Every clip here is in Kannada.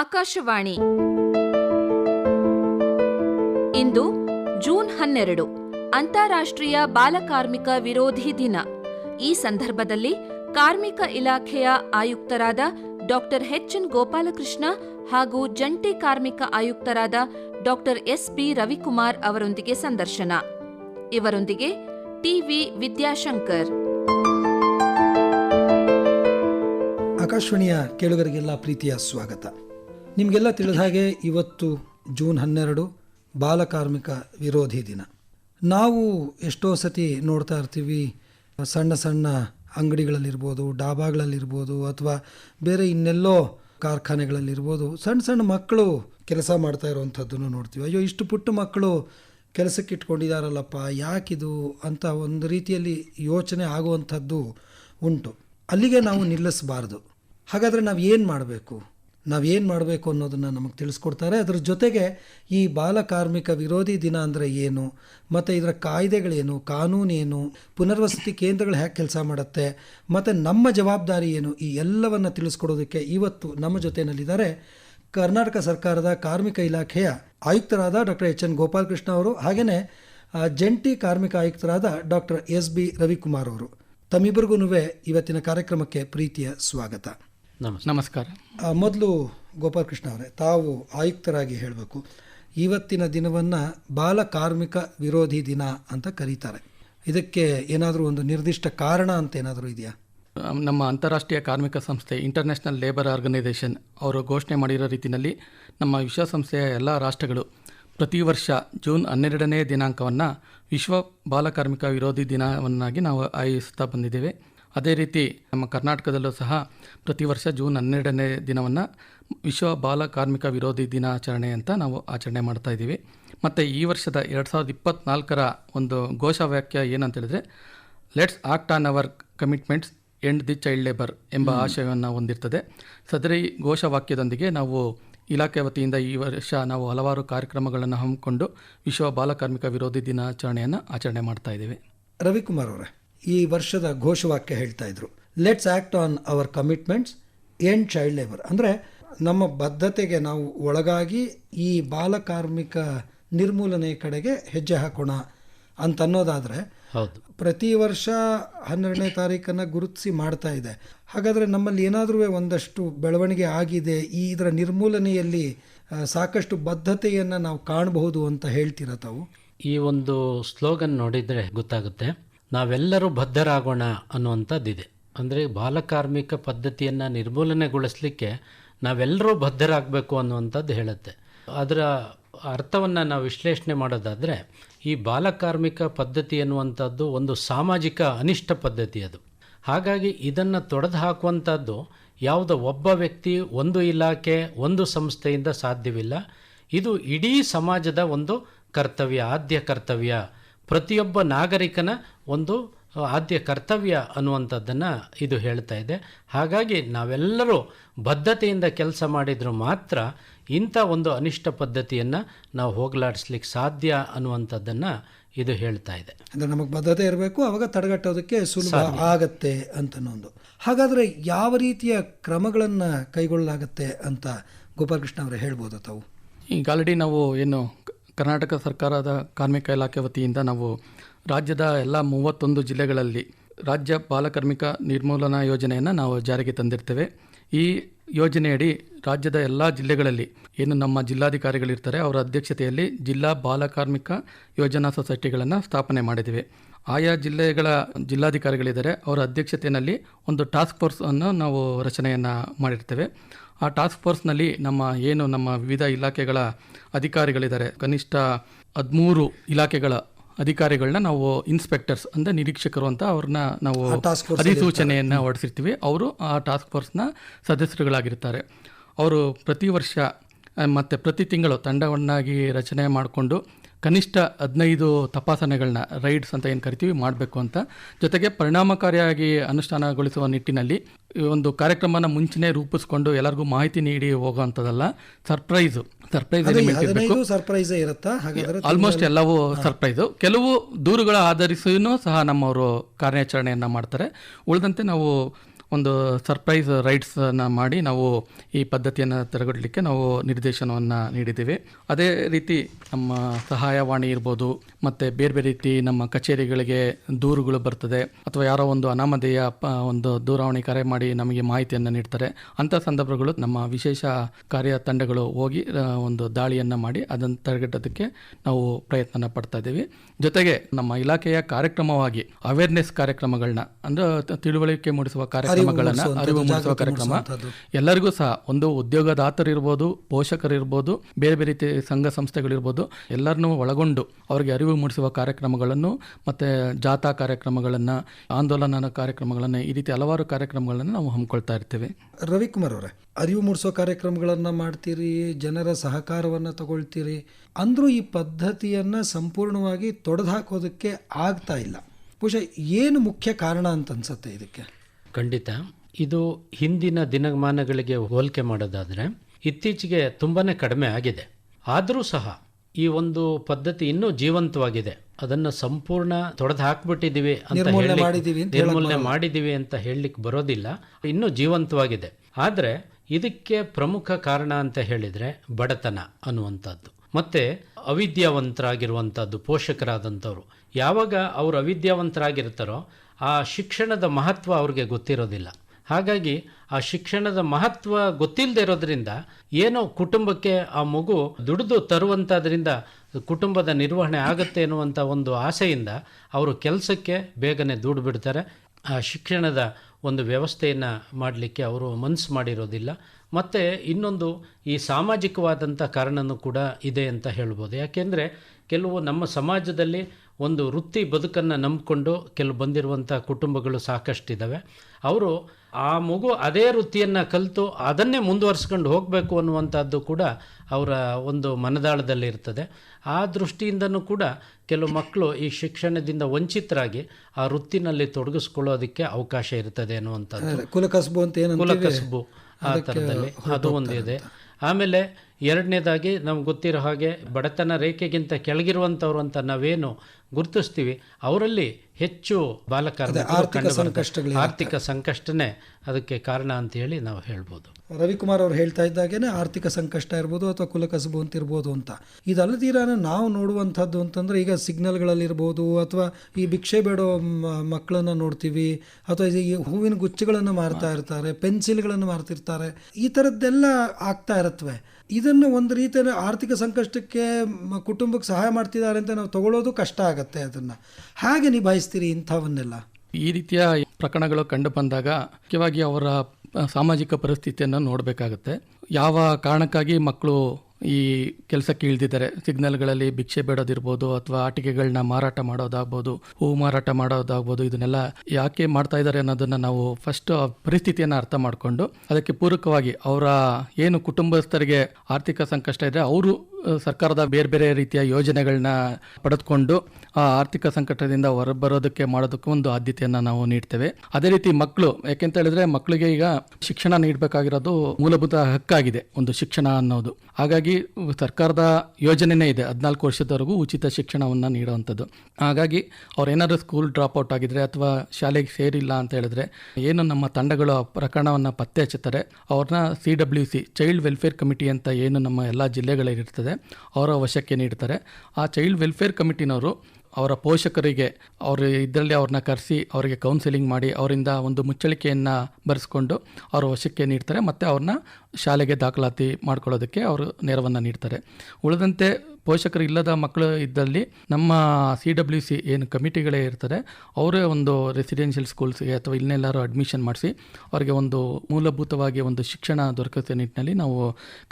ಆಕಾಶವಾಣಿ. ಇಂದು ಜೂನ್ ಹನ್ನೆರಡು, ಅಂತಾರಾಷ್ಟ್ರೀಯ ಬಾಲಕಾರ್ಮಿಕ ವಿರೋಧಿ ದಿನ. ಈ ಸಂದರ್ಭದಲ್ಲಿ ಕಾರ್ಮಿಕ ಇಲಾಖೆಯ ಆಯುಕ್ತರಾದ ಡಾಕ್ಟರ್ ಎನ್ ಗೋಪಾಲಕೃಷ್ಣ ಹಾಗೂ ಜಂಟಿ ಕಾರ್ಮಿಕ ಆಯುಕ್ತರಾದ ಡಾಕ್ಟರ್ ಎಸ್ ಬಿ ರವಿಕುಮಾರ್ ಅವರೊಂದಿಗೆ ಸಂದರ್ಶನ. ಇವರೊಂದಿಗೆ ಟಿವಿ ವಿದ್ಯಾಶಂಕರ್. ಆಕಾಶವಾಣಿಯ ಕೇಳುಗರಿಗೆಲ್ಲ ಪ್ರೀತಿಯ ಸ್ವಾಗತ. ನಿಮಗೆಲ್ಲ ತಿಳಿದ ಹಾಗೆ ಇವತ್ತು ಜೂನ್ ಹನ್ನೆರಡು ಬಾಲಕಾರ್ಮಿಕ ವಿರೋಧಿ ದಿನ. ನಾವು ಎಷ್ಟೋ ಸತಿ ನೋಡ್ತಾ ಇರ್ತೀವಿ, ಸಣ್ಣ ಸಣ್ಣ ಅಂಗಡಿಗಳಲ್ಲಿರ್ಬೋದು, ಡಾಬಾಗಳಲ್ಲಿರ್ಬೋದು, ಅಥವಾ ಬೇರೆ ಇನ್ನೆಲ್ಲೋ ಕಾರ್ಖಾನೆಗಳಲ್ಲಿರ್ಬೋದು, ಸಣ್ಣ ಸಣ್ಣ ಮಕ್ಕಳು ಕೆಲಸ ಮಾಡ್ತಾ ಇರೋವಂಥದ್ದನ್ನು ನೋಡ್ತೀವಿ. ಅಯ್ಯೋ, ಇಷ್ಟು ಪುಟ್ಟ ಮಕ್ಕಳು ಕೆಲಸಕ್ಕೆ ಇಟ್ಕೊಂಡಿದ್ದಾರಲ್ಲಪ್ಪ ಯಾಕಿದು ಅಂತ ಒಂದು ರೀತಿಯಲ್ಲಿ ಯೋಚನೆ ಆಗುವಂಥದ್ದು ಉಂಟು. ಅಲ್ಲಿಗೆ ನಾವು ನಿಲ್ಲಿಸಬಾರ್ದು. ಹಾಗಾದರೆ ನಾವು ಏನು ಮಾಡಬೇಕು? ನಾವೇನು ಮಾಡಬೇಕು ಅನ್ನೋದನ್ನು ನಮಗೆ ತಿಳಿಸ್ಕೊಡ್ತಾರೆ. ಅದರ ಜೊತೆಗೆ ಈ ಬಾಲಕಾರ್ಮಿಕ ವಿರೋಧಿ ದಿನ ಅಂದರೆ ಏನು, ಮತ್ತು ಇದರ ಕಾಯ್ದೆಗಳೇನು, ಕಾನೂನೇನು, ಪುನರ್ವಸತಿ ಕೇಂದ್ರಗಳು ಹೇಗೆ ಕೆಲಸ ಮಾಡುತ್ತೆ, ಮತ್ತು ನಮ್ಮ ಜವಾಬ್ದಾರಿ ಏನು, ಈ ಎಲ್ಲವನ್ನು ತಿಳಿಸ್ಕೊಡೋದಕ್ಕೆ ಇವತ್ತು ನಮ್ಮ ಜೊತೆಯಲ್ಲಿದ್ದಾರೆ ಕರ್ನಾಟಕ ಸರ್ಕಾರದ ಕಾರ್ಮಿಕ ಇಲಾಖೆಯ ಆಯುಕ್ತರಾದ ಡಾಕ್ಟರ್ ಎಚ್ ಎನ್ ಗೋಪಾಲಕೃಷ್ಣ ಅವರು ಹಾಗೆಯೇ ಜಂಟಿ ಕಾರ್ಮಿಕ ಆಯುಕ್ತರಾದ ಡಾಕ್ಟರ್ ಎಸ್ ಬಿ ರವಿಕುಮಾರ್ ಅವರು. ತಮ್ಮಿಬ್ಬರಿಗೂ ಇವತ್ತಿನ ಕಾರ್ಯಕ್ರಮಕ್ಕೆ ಪ್ರೀತಿಯ ಸ್ವಾಗತ. ನಮಸ್ಕಾರ. ಮೊದಲು ಗೋಪಾಲಕೃಷ್ಣ ಅವರೇ ತಾವು ಆಯುಕ್ತರಾಗಿ ಹೇಳಬೇಕು. ಇವತ್ತಿನ ದಿನವನ್ನು ಬಾಲ ಕಾರ್ಮಿಕ ವಿರೋಧಿ ದಿನ ಅಂತ ಕರೀತಾರೆ. ಇದಕ್ಕೆ ಏನಾದರೂ ಒಂದು ನಿರ್ದಿಷ್ಟ ಕಾರಣ ಅಂತ ಏನಾದರೂ ಇದೆಯಾ? ನಮ್ಮ ಅಂತಾರಾಷ್ಟ್ರೀಯ ಕಾರ್ಮಿಕ ಸಂಸ್ಥೆ ಇಂಟರ್ನ್ಯಾಷನಲ್ ಲೇಬರ್ ಆರ್ಗನೈಸೇಷನ್ ಅವರು ಘೋಷಣೆ ಮಾಡಿರೋ ರೀತಿಯಲ್ಲಿ ನಮ್ಮ ವಿಶ್ವಸಂಸ್ಥೆಯ ಎಲ್ಲ ರಾಷ್ಟ್ರಗಳು ಪ್ರತಿ ವರ್ಷ ಜೂನ್ ಹನ್ನೆರಡನೇ ದಿನಾಂಕವನ್ನು ವಿಶ್ವ ಬಾಲಕಾರ್ಮಿಕ ವಿರೋಧಿ ದಿನವನ್ನಾಗಿ ನಾವು ಆಯೋಜಿಸುತ್ತಾ ಬಂದಿದ್ದೇವೆ. ಅದೇ ರೀತಿ ನಮ್ಮ ಕರ್ನಾಟಕದಲ್ಲೂ ಸಹ ಪ್ರತಿ ವರ್ಷ ಜೂನ್ ಹನ್ನೆರಡನೇ ದಿನವನ್ನು ವಿಶ್ವ ಬಾಲ ಕಾರ್ಮಿಕ ವಿರೋಧಿ ದಿನಾಚರಣೆ ಅಂತ ನಾವು ಆಚರಣೆ ಮಾಡ್ತಾ ಇದ್ದೀವಿ. ಮತ್ತು ಈ ವರ್ಷದ ಎರಡು ಸಾವಿರದ ಇಪ್ಪತ್ತ್ನಾಲ್ಕರ ಒಂದು ಘೋಷವಾಕ್ಯ ಏನಂತ ಹೇಳಿದ್ರೆ let's act on our commitments end the child labour ಎಂಬ ಆಶಯವನ್ನು ಹೊಂದಿರ್ತದೆ. ಸದರಿ ಘೋಷವಾಕ್ಯದೊಂದಿಗೆ ನಾವು ಇಲಾಖೆ ವತಿಯಿಂದ ಈ ವರ್ಷ ನಾವು ಹಲವಾರು ಕಾರ್ಯಕ್ರಮಗಳನ್ನು ಹಮ್ಮಿಕೊಂಡು ವಿಶ್ವ ಬಾಲಕಾರ್ಮಿಕ ವಿರೋಧಿ ದಿನಾಚರಣೆಯನ್ನು ಆಚರಣೆ ಮಾಡ್ತಾ ಇದ್ದೇವೆ. ರವಿಕುಮಾರ್ ಅವರೇ ಈ ವರ್ಷದ ಘೋಷವಾಕ್ಯ ಹೇಳ್ತಾ ಇದ್ರು. Let's act on our commitments end child labour ಅಂದರೆ ನಮ್ಮ ಬದ್ಧತೆಗೆ ನಾವು ಒಳಗಾಗಿ ಈ ಬಾಲಕಾರ್ಮಿಕ ನಿರ್ಮೂಲನೆ ಕಡೆಗೆ ಹೆಜ್ಜೆ ಹಾಕೋಣ ಅಂತ ಅನ್ನೋದಾದರೆ ಹೌದು. ಪ್ರತಿ ವರ್ಷ ಹನ್ನೆರಡನೇ ತಾರೀಕನ್ನು ಗುರುತಿಸಿ ಮಾಡ್ತಾ ಇದೆ. ಹಾಗಾದರೆ ನಮ್ಮಲ್ಲಿ ಏನಾದರೂ ಒಂದಷ್ಟು ಬೆಳವಣಿಗೆ ಆಗಿದೆ? ಈ ಇದರ ನಿರ್ಮೂಲನೆಯಲ್ಲಿ ಸಾಕಷ್ಟು ಬದ್ಧತೆಯನ್ನು ನಾವು ಕಾಣಬಹುದು ಅಂತ ಹೇಳ್ತೀರಾ ತಾವು? ಈ ಒಂದು ಸ್ಲೋಗನ್ ನೋಡಿದರೆ ಗೊತ್ತಾಗುತ್ತೆ. ನಾವೆಲ್ಲರೂ ಬದ್ಧರಾಗೋಣ ಅನ್ನುವಂಥದ್ದಿದೆ. ಅಂದರೆ ಬಾಲಕಾರ್ಮಿಕ ಪದ್ಧತಿಯನ್ನು ನಿರ್ಮೂಲನೆಗೊಳಿಸಲಿಕ್ಕೆ ನಾವೆಲ್ಲರೂ ಬದ್ಧರಾಗಬೇಕು ಅನ್ನುವಂಥದ್ದು ಹೇಳುತ್ತೆ. ಅದರ ಅರ್ಥವನ್ನು ನಾವು ವಿಶ್ಲೇಷಣೆ ಮಾಡೋದಾದರೆ, ಈ ಬಾಲಕಾರ್ಮಿಕ ಪದ್ಧತಿ ಎನ್ನುವಂಥದ್ದು ಒಂದು ಸಾಮಾಜಿಕ ಅನಿಷ್ಟ ಪದ್ಧತಿ ಅದು. ಹಾಗಾಗಿ ಇದನ್ನು ತೊಡೆದು ಹಾಕುವಂಥದ್ದು ಯಾವುದೋ ಒಬ್ಬ ವ್ಯಕ್ತಿ, ಒಂದು ಇಲಾಖೆ, ಒಂದು ಸಂಸ್ಥೆಯಿಂದ ಸಾಧ್ಯವಿಲ್ಲ. ಇದು ಇಡೀ ಸಮಾಜದ ಒಂದು ಕರ್ತವ್ಯ, ಆದ್ಯ ಕರ್ತವ್ಯ. ಪ್ರತಿಯೊಬ್ಬ ನಾಗರಿಕನ ಒಂದು ಆದ್ಯ ಕರ್ತವ್ಯ ಅನ್ನುವಂಥದ್ದನ್ನು ಇದು ಹೇಳ್ತಾ ಇದೆ. ಹಾಗಾಗಿ ನಾವೆಲ್ಲರೂ ಬದ್ಧತೆಯಿಂದ ಕೆಲಸ ಮಾಡಿದರೂ ಮಾತ್ರ ಇಂಥ ಒಂದು ಅನಿಷ್ಟ ಪದ್ಧತಿಯನ್ನು ನಾವು ಹೋಗಲಾಡಿಸ್ಲಿಕ್ಕೆ ಸಾಧ್ಯ ಅನ್ನುವಂಥದ್ದನ್ನು ಇದು ಹೇಳ್ತಾ ಇದೆ. ಅಂದರೆ ನಮಗೆ ಬದ್ಧತೆ ಇರಬೇಕು ಅವಾಗ ತಡೆಗಟ್ಟೋದಕ್ಕೆ ಸುಲಭ ಆಗತ್ತೆ ಅಂತನೊಂದು ಹಾಗಾದರೆ ಯಾವ ರೀತಿಯ ಕ್ರಮಗಳನ್ನು ಕೈಗೊಳ್ಳಲಾಗತ್ತೆ ಅಂತ ಗೋಪಾಲಕೃಷ್ಣ ಅವರು ಹೇಳ್ಬೋದು ತಾವು? ಈಗ ಆಲ್ರೆಡಿ ನಾವು ಏನು ಕರ್ನಾಟಕ ಸರ್ಕಾರದ ಕಾರ್ಮಿಕ ಇಲಾಖೆ ವತಿಯಿಂದ ನಾವು ರಾಜ್ಯದ ಎಲ್ಲ ಮೂವತ್ತೊಂದು ಜಿಲ್ಲೆಗಳಲ್ಲಿ ರಾಜ್ಯ ಬಾಲಕಾರ್ಮಿಕ ನಿರ್ಮೂಲನಾ ಯೋಜನೆಯನ್ನು ನಾವು ಜಾರಿಗೆ ತಂದಿರ್ತೇವೆ. ಈ ಯೋಜನೆಯಡಿ ರಾಜ್ಯದ ಎಲ್ಲ ಜಿಲ್ಲೆಗಳಲ್ಲಿ ಏನು ನಮ್ಮ ಜಿಲ್ಲಾಧಿಕಾರಿಗಳಿರ್ತಾರೆ ಅವರ ಅಧ್ಯಕ್ಷತೆಯಲ್ಲಿ ಜಿಲ್ಲಾ ಬಾಲಕಾರ್ಮಿಕ ಯೋಜನಾ ಸೊಸೈಟಿಗಳನ್ನು ಸ್ಥಾಪನೆ ಮಾಡಿದ್ದೀವಿ. ಆಯಾ ಜಿಲ್ಲೆಗಳ ಜಿಲ್ಲಾಧಿಕಾರಿಗಳಿದ್ದಾರೆ, ಅವರ ಅಧ್ಯಕ್ಷತೆಯಲ್ಲಿ ಒಂದು ಟಾಸ್ಕ್ ಫೋರ್ಸ್ ಅನ್ನು ನಾವು ರಚನೆಯನ್ನು ಮಾಡಿರ್ತೇವೆ. ಆ ಟಾಸ್ಕ್ ಫೋರ್ಸ್ನಲ್ಲಿ ನಮ್ಮ ಏನು ನಮ್ಮ ವಿವಿಧ ಇಲಾಖೆಗಳ ಅಧಿಕಾರಿಗಳಿದ್ದಾರೆ. ಕನಿಷ್ಠ ಹದಿಮೂರು ಇಲಾಖೆಗಳ ಅಧಿಕಾರಿಗಳನ್ನ ನಾವು ಇನ್ಸ್ಪೆಕ್ಟರ್ಸ್ ಅಂದರೆ ನಿರೀಕ್ಷಕರು ಅಂತ ಅವ್ರನ್ನ ನಾವು ಅಧಿಸೂಚನೆಯನ್ನು ಹೊರಡಿಸಿರ್ತೀವಿ. ಅವರು ಆ ಟಾಸ್ಕ್ ಫೋರ್ಸ್ನ ಸದಸ್ಯರುಗಳಾಗಿರ್ತಾರೆ. ಅವರು ಪ್ರತಿ ವರ್ಷ ಮತ್ತೆ ಪ್ರತಿ ತಿಂಗಳು ತಂಡವನ್ನಾಗಿ ರಚನೆ ಮಾಡಿಕೊಂಡು ಕನಿಷ್ಠ ಹದಿನೈದು ತಪಾಸಣೆಗಳನ್ನ ರೈಡ್ಸ್ ಅಂತ ಏನು ಕರಿತೀವಿ ಮಾಡಬೇಕು ಅಂತ. ಜೊತೆಗೆ ಪರಿಣಾಮಕಾರಿಯಾಗಿ ಅನುಷ್ಠಾನಗೊಳಿಸುವ ನಿಟ್ಟಿನಲ್ಲಿ ಈ ಒಂದು ಕಾರ್ಯಕ್ರಮನ ಮುಂಚೆನೇ ರೂಪಿಸ್ಕೊಂಡು ಎಲ್ಲರಿಗೂ ಮಾಹಿತಿ ನೀಡಿ ಹೋಗುವಂಥದ್ದಲ್ಲ ಸರ್ಪ್ರೈಸು. ಸರ್ಪ್ರೈಸ್ ಇರಬೇಕು. ಸರ್ಪ್ರೈಸ್ ಇರುತ್ತಾ? ಆಲ್ಮೋಸ್ಟ್ ಎಲ್ಲವೂ ಸರ್ಪ್ರೈಸು. ಕೆಲವು ದೂರುಗಳ ಆಧರಿಸಿನೂ ಸಹ ನಮ್ಮವರು ಕಾರ್ಯಾಚರಣೆಯನ್ನು ಮಾಡ್ತಾರೆ. ಉಳಿದಂತೆ ನಾವು ಒಂದು ಸರ್ಪ್ರೈಸ್ ರೈಡ್ಸನ್ನು ಮಾಡಿ ನಾವು ಈ ಪದ್ಧತಿಯನ್ನು ತೆರೆಗಡಲಿಕ್ಕೆ ನಾವು ನಿರ್ದೇಶನವನ್ನು ನೀಡಿದ್ದೀವಿ. ಅದೇ ರೀತಿ ನಮ್ಮ ಸಹಾಯವಾಣಿ ಇರ್ಬೋದು ಮತ್ತು ಬೇರೆ ಬೇರೆ ರೀತಿ ನಮ್ಮ ಕಚೇರಿಗಳಿಗೆ ದೂರುಗಳು ಬರ್ತದೆ. ಅಥವಾ ಯಾರೋ ಒಂದು ಅನಾಮಧೇಯ ಒಂದು ದೂರವಾಣಿ ಕರೆ ಮಾಡಿ ನಮಗೆ ಮಾಹಿತಿಯನ್ನು ನೀಡ್ತಾರೆ. ಅಂತ ಸಂದರ್ಭಗಳು ನಮ್ಮ ವಿಶೇಷ ಕಾರ್ಯ ತಂಡಗಳು ಹೋಗಿ ಒಂದು ದಾಳಿಯನ್ನು ಮಾಡಿ ಅದನ್ನು ತಡೆಗಟ್ಟೋದಕ್ಕೆ ನಾವು ಪ್ರಯತ್ನ ಪಡ್ತಾ ಇದ್ದೀವಿ. ಜೊತೆಗೆ ನಮ್ಮ ಇಲಾಖೆಯ ಕಾರ್ಯಕ್ರಮವಾಗಿ ಅವೇರ್ನೆಸ್ ಕಾರ್ಯಕ್ರಮಗಳನ್ನ ಅಂದ್ರೆ ತಿಳುವಳಿಕೆ ಮೂಡಿಸುವ ಕಾರ್ಯಕ್ರಮಗಳನ್ನ ಅರಿವು ಮೂಡಿಸುವ ಕಾರ್ಯಕ್ರಮ. ಎಲ್ಲರಿಗೂ ಸಹ ಒಂದು ಉದ್ಯೋಗದಾತರು ಇರ್ಬೋದು ಪೋಷಕರು ಇರ್ಬೋದು ಬೇರೆ ಬೇರೆ ರೀತಿ ಸಂಘ ಸಂಸ್ಥೆಗಳಿರ್ಬೋದು ಎಲ್ಲರನ್ನೂ ಒಳಗೊಂಡು ಅವರಿಗೆ ಅರಿವು ಮೂಡಿಸುವ ಕಾರ್ಯಕ್ರಮಗಳನ್ನು ಮತ್ತು ಜಾಥಾ ಕಾರ್ಯಕ್ರಮಗಳನ್ನು ಆಂದೋಲನ ಕಾರ್ಯಕ್ರಮಗಳನ್ನು ಈ ರೀತಿ ಹಲವಾರು ಕಾರ್ಯಕ್ರಮಗಳನ್ನು ನಾವು ಹಮ್ಮಿಕೊಳ್ತಾ ಇರ್ತೇವೆ. ರವಿಕುಮಾರ್ ಅವರೇ ಅರಿವು ಮೂಡಿಸೋ ಕಾರ್ಯಕ್ರಮಗಳನ್ನು ಮಾಡ್ತೀರಿ ಜನರ ಸಹಕಾರವನ್ನು ತಗೊಳ್ತೀರಿ ಅಂದರೂ ಈ ಪದ್ಧತಿಯನ್ನು ಸಂಪೂರ್ಣವಾಗಿ ತೊಡೆದು ಹಾಕೋದಕ್ಕೆ ಆಗ್ತಾ ಇಲ್ಲ. ಬಹುಶಃ ಏನು ಮುಖ್ಯ ಕಾರಣ ಅಂತ ಅನ್ಸುತ್ತೆ ಇದಕ್ಕೆ? ಖಂಡಿತ. ಇದು ಹಿಂದಿನ ದಿನಮಾನಗಳಿಗೆ ಹೋಲಿಕೆ ಮಾಡೋದಾದರೆ ಇತ್ತೀಚೆಗೆ ತುಂಬಾ ಕಡಿಮೆ ಆಗಿದೆ. ಆದರೂ ಸಹ ಈ ಒಂದು ಪದ್ಧತಿ ಇನ್ನೂ ಜೀವಂತವಾಗಿದೆ. ಅದನ್ನು ಸಂಪೂರ್ಣ ತೊಡೆದು ಹಾಕ್ಬಿಟ್ಟಿದ್ದೀವಿ ಅಂತ ಹೇಳಿ ನಿರ್ಮೂಲನೆ ಮಾಡಿದ್ದೀವಿ ಅಂತ ಹೇಳಲಿಕ್ಕೆ ಬರೋದಿಲ್ಲ. ಇನ್ನೂ ಜೀವಂತವಾಗಿದೆ. ಆದರೆ ಇದಕ್ಕೆ ಪ್ರಮುಖ ಕಾರಣ ಅಂತ ಹೇಳಿದರೆ ಬಡತನ ಅನ್ನುವಂಥದ್ದು. ಮತ್ತೆ ಅವಿದ್ಯಾವಂತರಾಗಿರುವಂಥದ್ದು ಪೋಷಕರಾದಂಥವ್ರು. ಯಾವಾಗ ಅವರು ಅವಿದ್ಯಾವಂತರಾಗಿರ್ತಾರೋ ಆ ಶಿಕ್ಷಣದ ಮಹತ್ವ ಅವ್ರಿಗೆ ಗೊತ್ತಿರೋದಿಲ್ಲ. ಹಾಗಾಗಿ ಆ ಶಿಕ್ಷಣದ ಮಹತ್ವ ಗೊತ್ತಿಲ್ಲದೆ ಇರೋದ್ರಿಂದ ಏನೋ ಕುಟುಂಬಕ್ಕೆ ಆ ಮಗು ದುಡಿದು ತರುವಂಥದ್ರಿಂದ ಕುಟುಂಬದ ನಿರ್ವಹಣೆ ಆಗುತ್ತೆ ಎನ್ನುವಂಥ ಒಂದು ಆಸೆಯಿಂದ ಅವರು ಕೆಲಸಕ್ಕೆ ಬೇಗನೆ ದುಡ್ಡು ಬಿಡ್ತಾರೆ ಆ ಶಿಕ್ಷಣದ ಒಂದು ವ್ಯವಸ್ಥೆಯನ್ನು ಮಾಡಲಿಕ್ಕೆ ಅವರು ಮನಸ್ಸು ಮಾಡಿರೋದಿಲ್ಲ. ಮತ್ತು ಇನ್ನೊಂದು ಈ ಸಾಮಾಜಿಕವಾದಂಥ ಕಾರಣನೂ ಕೂಡ ಇದೆ ಅಂತ ಹೇಳ್ಬೋದು. ಯಾಕೆಂದರೆ ಕೆಲವು ನಮ್ಮ ಸಮಾಜದಲ್ಲಿ ಒಂದು ವೃತ್ತಿ ಬದುಕನ್ನು ನಂಬಿಕೊಂಡು ಕೆಲವು ಬಂದಿರುವಂಥ ಕುಟುಂಬಗಳು ಸಾಕಷ್ಟಿದ್ದಾವೆ ಅವರು ಆ ಮಗು ಅದೇ ವೃತ್ತಿಯನ್ನು ಕಲಿತು ಅದನ್ನೇ ಮುಂದುವರಿಸ್ಕೊಂಡು ಹೋಗಬೇಕು ಅನ್ನುವಂಥದ್ದು ಕೂಡ ಅವರ ಒಂದು ಮನದಾಳದಲ್ಲಿ ಇರ್ತದೆ. ಆ ದೃಷ್ಟಿಯಿಂದನೂ ಕೂಡ ಕೆಲವು ಮಕ್ಕಳು ಈ ಶಿಕ್ಷಣದಿಂದ ವಂಚಿತರಾಗಿ ಆ ವೃತ್ತಿನಲ್ಲಿ ತೊಡಗಿಸ್ಕೊಳ್ಳೋದಕ್ಕೆ ಅವಕಾಶ ಇರ್ತದೆ ಅನ್ನುವಂಥದ್ದು. ಕುಲಕಸಬು ಅಂತ ಏನು ಕುಲಕಸಬು ಆ ಥರದಲ್ಲಿ ಅದು ಒಂದು ಇದೆ. ಆಮೇಲೆ ಎರಡನೇದಾಗಿ ನಮ್ಗೆ ಗೊತ್ತಿರೋ ಹಾಗೆ ಬಡತನ ರೇಖೆಗಿಂತ ಕೆಳಗಿರುವಂಥವ್ರು ಅಂತ ನಾವೇನು ಗುರುತಿಸ್ತೀವಿ. ಅವರಲ್ಲಿ ಹೆಚ್ಚು ಬಾಲಕಾರ್ಮಿಕರು. ಆರ್ಥಿಕ ಸಂಕಷ್ಟನೇ ಅದಕ್ಕೆ ಕಾರಣ ಅಂತ ಹೇಳಿ ನಾವು ಹೇಳ್ಬೋದು. ರವಿಕುಮಾರ್ ಅವರು ಹೇಳ್ತಾ ಇದ್ದಾಗೇನೆ ಆರ್ಥಿಕ ಸಂಕಷ್ಟ ಇರ್ಬೋದು ಅಥವಾ ಕುಲಕಸಬು ಅಂತ ಇರ್ಬೋದು ಅಂತ. ಇದಲ್ಲದಿರಾನ ನಾವು ನೋಡುವಂಥದ್ದು ಅಂತಂದ್ರೆ ಈಗ ಸಿಗ್ನಲ್ಗಳಲ್ಲಿರ್ಬೋದು ಅಥವಾ ಈ ಭಿಕ್ಷೆ ಬೇಡೋ ಮಕ್ಕಳನ್ನು ಮಕ್ಕಳನ್ನ ನೋಡ್ತೀವಿ ಅಥವಾ ಈ ಹೂವಿನ ಗುಚ್ಚಗಳನ್ನು ಮಾರ್ತಾ ಇರ್ತಾರೆ ಪೆನ್ಸಿಲ್ಗಳನ್ನು ಮಾರ್ತಿರ್ತಾರೆ. ಈ ಥರದ್ದೆಲ್ಲ ಆಗ್ತಾ ಇರತ್ವೆ. ಇದನ್ನು ಒಂದು ರೀತಿಯಲ್ಲಿ ಆರ್ಥಿಕ ಸಂಕಷ್ಟಕ್ಕೆ ಕುಟುಂಬಕ್ಕೆ ಸಹಾಯ ಮಾಡ್ತಿದ್ದಾರೆ ಅಂತ ನಾವು ತಗೊಳ್ಳೋದು ಕಷ್ಟ ಆಗುತ್ತೆ ಅದನ್ನು. ಹಾಗೆ ನಿಭಾಯಿಸ್ತೀರಿ ಇಂಥವನ್ನೆಲ್ಲ? ಈ ರೀತಿಯ ಪ್ರಕರಣಗಳು ಕಂಡು ಬಂದಾಗ ಮುಖ್ಯವಾಗಿ ಅವರ ಸಾಮಾಜಿಕ ಪರಿಸ್ಥಿತಿಯನ್ನು ನೋಡಬೇಕಾಗತ್ತೆ. ಯಾವ ಕಾರಣಕ್ಕಾಗಿ ಮಕ್ಕಳು ಈ ಕೆಲಸಕ್ಕೆ ಇಳಿದಿದ್ದಾರೆ ಸಿಗ್ನಲ್ಗಳಲ್ಲಿ ಭಿಕ್ಷೆ ಬೇಡೋದಿರ್ಬೋದು ಅಥವಾ ಆಟಿಕೆಗಳನ್ನ ಮಾರಾಟ ಮಾಡೋದಾಗ್ಬೋದು, ಹೂ ಮಾರಾಟ ಮಾಡೋದಾಗ್ಬೋದು, ಇದನ್ನೆಲ್ಲ ಯಾಕೆ ಮಾಡ್ತಾ ಇದ್ದಾರೆ ಅನ್ನೋದನ್ನ ನಾವು ಫಸ್ಟ್ ಪರಿಸ್ಥಿತಿಯನ್ನು ಅರ್ಥ ಮಾಡಿಕೊಂಡು, ಅದಕ್ಕೆ ಪೂರಕವಾಗಿ ಅವರ ಏನು ಕುಟುಂಬಸ್ಥರಿಗೆ ಆರ್ಥಿಕ ಸಂಕಷ್ಟ ಇದ್ರೆ ಅವರು ಸರ್ಕಾರದ ಬೇರೆ ಬೇರೆ ರೀತಿಯ ಯೋಜನೆಗಳನ್ನ ಪಡೆದುಕೊಂಡು ಆ ಆರ್ಥಿಕ ಸಂಕಟದಿಂದ ಹೊರಬರೋದಕ್ಕೆ ಮಾಡೋದಕ್ಕೆ ಒಂದು ಆದ್ಯತೆಯನ್ನು ನಾವು ನೀಡ್ತೇವೆ. ಅದೇ ರೀತಿ ಮಕ್ಕಳು, ಯಾಕೆಂತ ಹೇಳಿದ್ರೆ ಮಕ್ಕಳಿಗೆ ಈಗ ಶಿಕ್ಷಣ ನೀಡಬೇಕಾಗಿರೋದು ಮೂಲಭೂತ ಹಕ್ಕಾಗಿದೆ, ಒಂದು ಶಿಕ್ಷಣ ಅನ್ನೋದು. ಹಾಗಾಗಿ ಸರ್ಕಾರದ ಯೋಜನೆನೇ ಇದೆ. ಹದಿನಾಲ್ಕು ವರ್ಷದವರೆಗೂ ಉಚಿತ ಶಿಕ್ಷಣವನ್ನು ನೀಡುವಂಥದ್ದು. ಹಾಗಾಗಿ ಅವ್ರೇನಾದ್ರು ಸ್ಕೂಲ್ ಡ್ರಾಪ್ ಔಟ್ ಆಗಿದ್ರೆ ಅಥವಾ ಶಾಲೆಗೆ ಸೇರಿಲ್ಲ ಅಂತ ಹೇಳಿದ್ರೆ ಏನು ನಮ್ಮ ತಂಡಗಳು ಆ ಪ್ರಕರಣವನ್ನು ಪತ್ತೆ ಹಚ್ಚುತ್ತಾರೆ ಅವ್ರನ್ನ C W C child welfare committee ಅಂತ ಏನು ನಮ್ಮ ಎಲ್ಲ ಜಿಲ್ಲೆಗಳಿರ್ತದೆ ಅವರ ವಶಕ್ಕೆ ನೀಡ್ತಾರೆ. ಆ ಚೈಲ್ಡ್ ವೆಲ್ಫೇರ್ ಕಮಿಟಿನವರು ಅವರ ಪೋಷಕರಿಗೆ ಅವರು ಇದರಲ್ಲಿ ಅವ್ರನ್ನ ಕರೆಸಿ ಅವರಿಗೆ ಕೌನ್ಸಿಲಿಂಗ್ ಮಾಡಿ ಅವರಿಂದ ಒಂದು ಮುಚ್ಚಳಿಕೆಯನ್ನು ಬರೆಸ್ಕೊಂಡು ಅವರ ವಶಕ್ಕೆ ನೀಡ್ತಾರೆ ಮತ್ತು ಅವ್ರನ್ನ ಶಾಲೆಗೆ ದಾಖಲಾತಿ ಮಾಡ್ಕೊಳ್ಳೋದಕ್ಕೆ ಅವರು ನೆರವನ್ನು ನೀಡ್ತಾರೆ. ಉಳಿದಂತೆ ಪೋಷಕರು ಇಲ್ಲದ ಮಕ್ಕಳು ಇದ್ದಲ್ಲಿ ನಮ್ಮ ಸಿ ಡಬ್ಲ್ಯೂ ಸಿ ಏನು ಕಮಿಟಿಗಳೇ ಇರ್ತಾರೆ, ಅವರೇ ಒಂದು ರೆಸಿಡೆನ್ಷಿಯಲ್ ಸ್ಕೂಲ್ಸ್ಗೆ ಅಥವಾ ಇನ್ನೆಲ್ಲರೂ ಅಡ್ಮಿಷನ್ ಮಾಡಿಸಿ ಅವರಿಗೆ ಒಂದು ಮೂಲಭೂತವಾಗಿ ಒಂದು ಶಿಕ್ಷಣ ದೊರಕಿಸೋ ನಿಟ್ಟಿನಲ್ಲಿ ನಾವು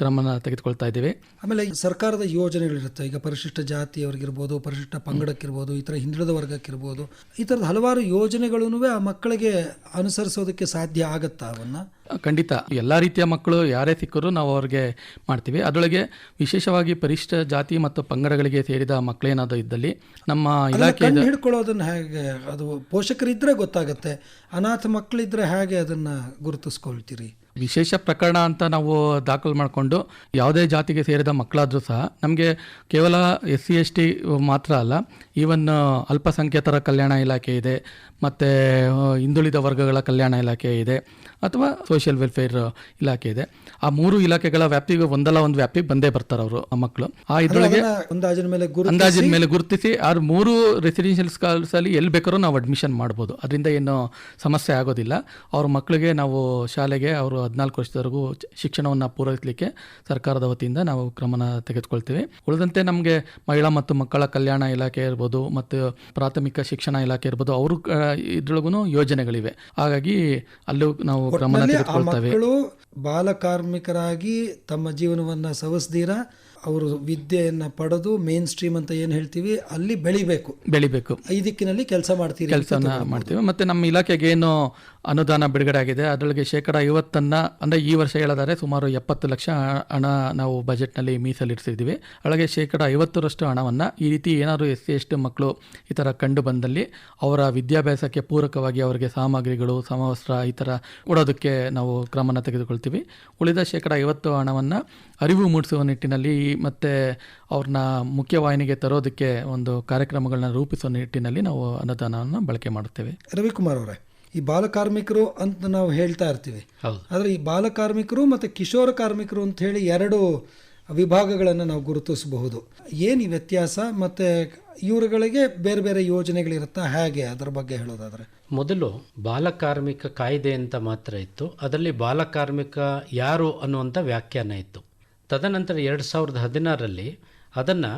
ಕ್ರಮನ ತೆಗೆದುಕೊಳ್ತಾ ಇದ್ದೇವೆ. ಆಮೇಲೆ ಸರ್ಕಾರದ ಯೋಜನೆಗಳಿರುತ್ತೆ. ಈಗ ಪರಿಶಿಷ್ಟ ಜಾತಿಯವರಿಗಿರ್ಬೋದು, ಪರಿಶಿಷ್ಟ ಪಂಗಡಕ್ಕಿರ್ಬೋದು ಈ ಥರ ಹಿಂದುಳಿದ ವರ್ಗಕ್ಕಿರ್ಬೋದು, ಈ ಥರದ ಹಲವಾರು ಯೋಜನೆಗಳೂ ಆ ಮಕ್ಕಳಿಗೆ ಅನುಸರಿಸೋದಕ್ಕೆ ಸಾಧ್ಯ ಆಗುತ್ತಾ ಅವನ್ನ? ಖಂಡಿತ. ಎಲ್ಲ ರೀತಿಯ ಮಕ್ಕಳು ಯಾರೇ ಸಿಕ್ಕರೂ ನಾವು ಅವ್ರಿಗೆ ಮಾಡ್ತೀವಿ. ಅದರೊಳಗೆ ವಿಶೇಷವಾಗಿ ಪರಿಶಿಷ್ಟ ಜಾತಿ ಮತ್ತು ಪಂಗಡಗಳಿಗೆ ಸೇರಿದ ಮಕ್ಕಳೇನಾದರೂ ಇದ್ದಲ್ಲಿ ನಮ್ಮ ಇಲಾಖೆ ಹಿಡ್ಕೊಳ್ಳೋದನ್ನು ಹೇಗೆ? ಅದು ಪೋಷಕರಿದ್ರೆ ಗೊತ್ತಾಗುತ್ತೆ. ಅನಾಥ ಮಕ್ಕಳಿದ್ರೆ ಹೇಗೆ ಅದನ್ನ ಗುರುತಿಸ್ಕೊಳ್ತೀರಿ? ವಿಶೇಷ ಪ್ರಕರಣ ಅಂತ ನಾವು ದಾಖಲು ಮಾಡಿಕೊಂಡು ಯಾವುದೇ ಜಾತಿಗೆ ಸೇರಿದ ಮಕ್ಕಳಾದರೂ ಸಹ ನಮಗೆ ಕೇವಲ ಎಸ್ ಸಿ ಎಸ್ ಟಿ ಮಾತ್ರ ಅಲ್ಲ ಈವನ್ ಅಲ್ಪಸಂಖ್ಯಾತರ ಕಲ್ಯಾಣ ಇಲಾಖೆ ಇದೆ ಮತ್ತು ಹಿಂದುಳಿದ ವರ್ಗಗಳ ಕಲ್ಯಾಣ ಇಲಾಖೆ ಇದೆ ಅಥವಾ ಸೋಷಿಯಲ್ ವೆಲ್ಫೇರ್ ಇಲಾಖೆ ಇದೆ. ಆ ಮೂರು ಇಲಾಖೆಗಳ ವ್ಯಾಪ್ತಿಗೆ ಒಂದಲ್ಲ ಒಂದು ವ್ಯಾಪ್ತಿಗೆ ಬಂದೇ ಬರ್ತಾರೆ ಅವರು ಆ ಮಕ್ಕಳು. ಆ ಇದ್ರೊಳಗೆ ಅಂದಾಜಿನ ಮೇಲೆ ಗುರುತಿಸಿ ಆ ಮೂರು ರೆಸಿಡೆನ್ಷಿಯಲ್ ಸ್ಕಾಲ್ಸ್ ಅಲ್ಲಿ ಎಲ್ಲಿ ಬೇಕಾದ್ರೂ ನಾವು ಅಡ್ಮಿಷನ್ ಮಾಡ್ಬೋದು. ಅದರಿಂದ ಏನು ಸಮಸ್ಯೆ ಆಗೋದಿಲ್ಲ. ಅವ್ರ ಮಕ್ಕಳಿಗೆ ನಾವು ಶಾಲೆಗೆ ಅವರು ಹದಿನಾಲ್ಕು ವರ್ಷದವರೆಗೂ ಶಿಕ್ಷಣವನ್ನು ಪೂರೈಸಲಿಕ್ಕೆ ಸರ್ಕಾರದ ವತಿಯಿಂದ ನಾವು ಕ್ರಮನ ತೆಗೆದುಕೊಳ್ತೀವಿ. ಉಳಿದಂತೆ ನಮಗೆ ಮಹಿಳಾ ಮತ್ತು ಮಕ್ಕಳ ಕಲ್ಯಾಣ ಇಲಾಖೆ ಇರ್ಬೋದು ಮತ್ತು ಪ್ರಾಥಮಿಕ ಶಿಕ್ಷಣ ಇಲಾಖೆ ಇರ್ಬೋದು ಅವರು ಇದ್ರೊಳಗೂ ಯೋಜನೆಗಳಿವೆ. ಹಾಗಾಗಿ ಅಲ್ಲೂ ನಾವು ಕ್ರಮನ ತೆಗೆದುಕೊಳ್ತೇವೆ. ಬಾಲಕಾರ್ಮಿಕರಾಗಿ ಬಾಲ ತಮ್ಮ ಜೀವನವನ್ನ ಸವಸ್ದೀರ? ಅವರು ವಿದ್ಯೆಯನ್ನು ಪಡೆದು ಮೇನ್ ಸ್ಟ್ರೀಮ್ ಅಂತ ಏನು ಹೇಳ್ತೀವಿ ಅಲ್ಲಿ ಬೆಳಿಬೇಕು. ಬೆಳಿಬೇಕು. ಈ ದಿಕ್ಕಿನಲ್ಲಿ ಕೆಲಸ ಮಾಡ್ತೀವಿ ಕೆಲಸ ಕೆಲಸನ ಮಾಡ್ತೀವಿ. ಮತ್ತು ನಮ್ಮ ಇಲಾಖೆಗೆ ಏನು ಅನುದಾನ ಬಿಡುಗಡೆ ಆಗಿದೆ ಅದರೊಳಗೆ ಶೇಕಡ ಐವತ್ತನ್ನು ಅಂದರೆ ಈ ವರ್ಷ ಹೇಳದಾರೆ ಸುಮಾರು ಎಪ್ಪತ್ತು ಲಕ್ಷ ಹಣ ನಾವು ಬಜೆಟ್ನಲ್ಲಿ ಮೀಸಲಿರಿಸಿದ್ದೀವಿ ಒಳಗೆ ಶೇಕಡ ಐವತ್ತರಷ್ಟು ಹಣವನ್ನು ಈ ರೀತಿ ಏನಾದರೂ ಎಸ್ ಸಿ ಎಸ್ ಟಿ ಮಕ್ಕಳು ಈ ಥರ ಕಂಡು ಬಂದಲ್ಲಿ ಅವರ ವಿದ್ಯಾಭ್ಯಾಸಕ್ಕೆ ಪೂರಕವಾಗಿ ಅವರಿಗೆ ಸಾಮಗ್ರಿಗಳು ಸಮವಸ್ತ್ರ ಈ ಥರ ಕೊಡೋದಕ್ಕೆ ನಾವು ಕ್ರಮನ ತೆಗೆದುಕೊಳ್ತೀವಿ. ಉಳಿದ ಶೇಕಡ ಐವತ್ತು ಹಣವನ್ನು ಅರಿವು ಮೂಡಿಸುವ ನಿಟ್ಟಿನಲ್ಲಿ ಮತ್ತು ಅವ್ರನ್ನ ಮುಖ್ಯವಾಹಿನಿಗೆ ತರೋದಕ್ಕೆ ಒಂದು ಕಾರ್ಯಕ್ರಮಗಳನ್ನ ರೂಪಿಸುವ ನಿಟ್ಟಿನಲ್ಲಿ ನಾವು ಅನುದಾನವನ್ನು ಬಳಕೆ ಮಾಡುತ್ತೇವೆ. ರವಿಕುಮಾರ್ ಅವರೇ ಈ ಬಾಲ ಕಾರ್ಮಿಕರು ಅಂತ ನಾವು ಹೇಳ್ತಾ ಇರ್ತೀವಿ. ಹೌದು. ಆದರೆ ಈ ಬಾಲ ಕಾರ್ಮಿಕರು ಮತ್ತು ಕಿಶೋರ ಕಾರ್ಮಿಕರು ಅಂತ ಹೇಳಿ ಎರಡು ವಿಭಾಗಗಳನ್ನು ನಾವು ಗುರುತಿಸಬಹುದು. ಏನು ಈ ವ್ಯತ್ಯಾಸ? ಮತ್ತು ಇವರುಗಳಿಗೆ ಬೇರೆ ಬೇರೆ ಯೋಜನೆಗಳಿರುತ್ತಾ? ಹೇಗೆ? ಅದರ ಬಗ್ಗೆ ಹೇಳೋದಾದರೆ. ಮೊದಲು ಬಾಲಕಾರ್ಮಿಕ ಕಾಯ್ದೆ ಅಂತ ಮಾತ್ರ ಇತ್ತು. ಅದರಲ್ಲಿ ಬಾಲಕಾರ್ಮಿಕ ಯಾರು ಅನ್ನುವಂಥ ವ್ಯಾಖ್ಯಾನ ಇತ್ತು. ತದನಂತರ ಎರಡು ಸಾವಿರದ ಹದಿನಾರರಲ್ಲಿ ಅದನ್ನು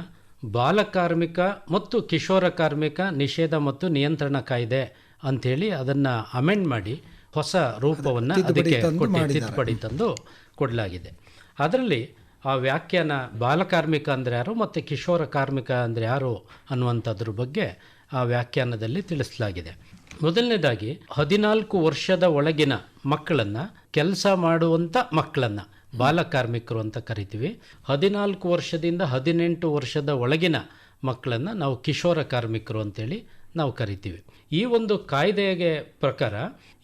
ಬಾಲಕಾರ್ಮಿಕ ಮತ್ತು ಕಿಶೋರ ಕಾರ್ಮಿಕ ನಿಷೇಧ ಮತ್ತು ನಿಯಂತ್ರಣ ಕಾಯ್ದೆ ಅಂಥೇಳಿ ಅದನ್ನು ಅಮೆಂಡ್ ಮಾಡಿ ಹೊಸ ರೂಪವನ್ನು ಅದಕ್ಕೆ ತಿದ್ದುಪಡಿ ತಂದು ಕೊಡಲಾಗಿದೆ. ಅದರಲ್ಲಿ ಆ ವ್ಯಾಖ್ಯಾನ ಬಾಲಕಾರ್ಮಿಕ ಅಂದರೆ ಯಾರು ಮತ್ತು ಕಿಶೋರ ಕಾರ್ಮಿಕ ಅಂದರೆ ಯಾರು ಅನ್ನುವಂಥದ್ರ ಬಗ್ಗೆ ಆ ವ್ಯಾಖ್ಯಾನದಲ್ಲಿ ತಿಳಿಸಲಾಗಿದೆ. ಮೊದಲನೇದಾಗಿ ಹದಿನಾಲ್ಕು ವರ್ಷದ ಒಳಗಿನ ಮಕ್ಕಳನ್ನು ಕೆಲಸ ಮಾಡುವಂಥ ಮಕ್ಕಳನ್ನು ಬಾಲಕಾರ್ಮಿಕರು ಅಂತ ಕರಿತೀವಿ. ಹದಿನಾಲ್ಕು ವರ್ಷದಿಂದ ಹದಿನೆಂಟು ವರ್ಷದ ಒಳಗಿನ ಮಕ್ಕಳನ್ನು ನಾವು ಕಿಶೋರ ಕಾರ್ಮಿಕರು ಅಂತೇಳಿ ನಾವು ಕರಿತೀವಿ. ಈ ಒಂದು ಕಾಯ್ದೆಗೆ ಪ್ರಕಾರ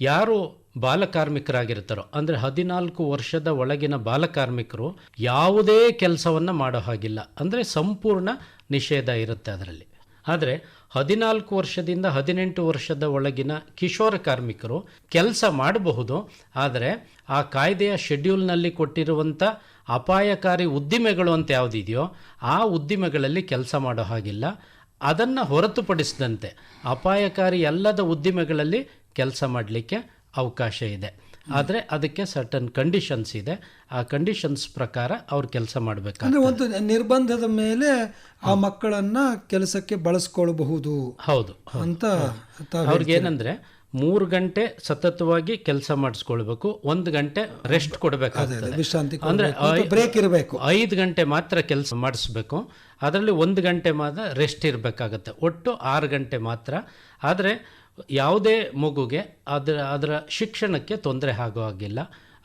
ಯಾರು ಬಾಲಕಾರ್ಮಿಕರಾಗಿರ್ತಾರೋ ಅಂದರೆ ಹದಿನಾಲ್ಕು ವರ್ಷದ ಒಳಗಿನ ಬಾಲಕಾರ್ಮಿಕರು ಯಾವುದೇ ಕೆಲಸವನ್ನು ಮಾಡೋ ಹಾಗಿಲ್ಲ. ಅಂದರೆ ಸಂಪೂರ್ಣ ನಿಷೇಧ ಇರುತ್ತೆ ಅದರಲ್ಲಿ. ಆದರೆ ಹದಿನಾಲ್ಕು ವರ್ಷದಿಂದ ಹದಿನೆಂಟು ವರ್ಷದ ಒಳಗಿನ ಕಿಶೋರ ಕಾರ್ಮಿಕರು ಕೆಲಸ ಮಾಡಬಹುದು, ಆದರೆ ಆ ಕಾಯ್ದೆಯ ಶೆಡ್ಯೂಲ್ನಲ್ಲಿ ಕೊಟ್ಟಿರುವಂಥ ಅಪಾಯಕಾರಿ ಉದ್ದಿಮೆಗಳು ಅಂತ ಯಾವುದಿದೆಯೋ ಆ ಉದ್ದಿಮೆಗಳಲ್ಲಿ ಕೆಲಸ ಮಾಡೋ ಹಾಗಿಲ್ಲ. ಅದನ್ನು ಹೊರತುಪಡಿಸಿದಂತೆ ಅಪಾಯಕಾರಿ ಅಲ್ಲದ ಉದ್ದಿಮೆಗಳಲ್ಲಿ ಕೆಲಸ ಮಾಡಲಿಕ್ಕೆ ಅವಕಾಶ ಇದೆ. ಆದರೆ ಅದಕ್ಕೆ ಸರ್ಟನ್ ಕಂಡೀಷನ್ಸ್ ಇದೆ. ಆ ಕಂಡೀಷನ್ಸ್ ಪ್ರಕಾರ ಅವ್ರು ಕೆಲಸ ಮಾಡಬೇಕು ಅಂದ್ರೆ ಒಂದು ನಿರ್ಬಂಧದ ಮೇಲೆ ಆ ಮಕ್ಕಳನ್ನ ಕೆಲಸಕ್ಕೆ ಬಳಸ್ಕೊಳ್ಬಹುದು ಹೌದು ಅಂತ ತಾವ್ ಅವ್ರಿಗೆ ಏನಂದ್ರೆ ಮೂರು ಗಂಟೆ ಸತತವಾಗಿ ಕೆಲಸ ಮಾಡಿಸ್ಕೊಳ್ಬೇಕು ಒಂದು ಗಂಟೆ ರೆಸ್ಟ್ ಕೊಡಬೇಕಾಗ್ತದೆ. ವಿಶ್ರಾಂತಿ ಅಂದ್ರೆ ಬ್ರೇಕ್ ಇರಬೇಕು. ಐದು ಗಂಟೆ ಮಾತ್ರ ಕೆಲಸ ಮಾಡಿಸ್ಬೇಕು ಅದರಲ್ಲಿ ಒಂದು ಗಂಟೆ ಮಾತ್ರ ರೆಸ್ಟ್ ಇರಬೇಕಾಗತ್ತೆ. ಒಟ್ಟು ಆರು ಗಂಟೆ ಮಾತ್ರ. ಆದರೆ ಯಾವುದೇ ಮಗುಗೆ ಅದರ ಅದರ ಶಿಕ್ಷಣಕ್ಕೆ ತೊಂದರೆ ಆಗೋ ಹಾಗಿಲ್ಲ.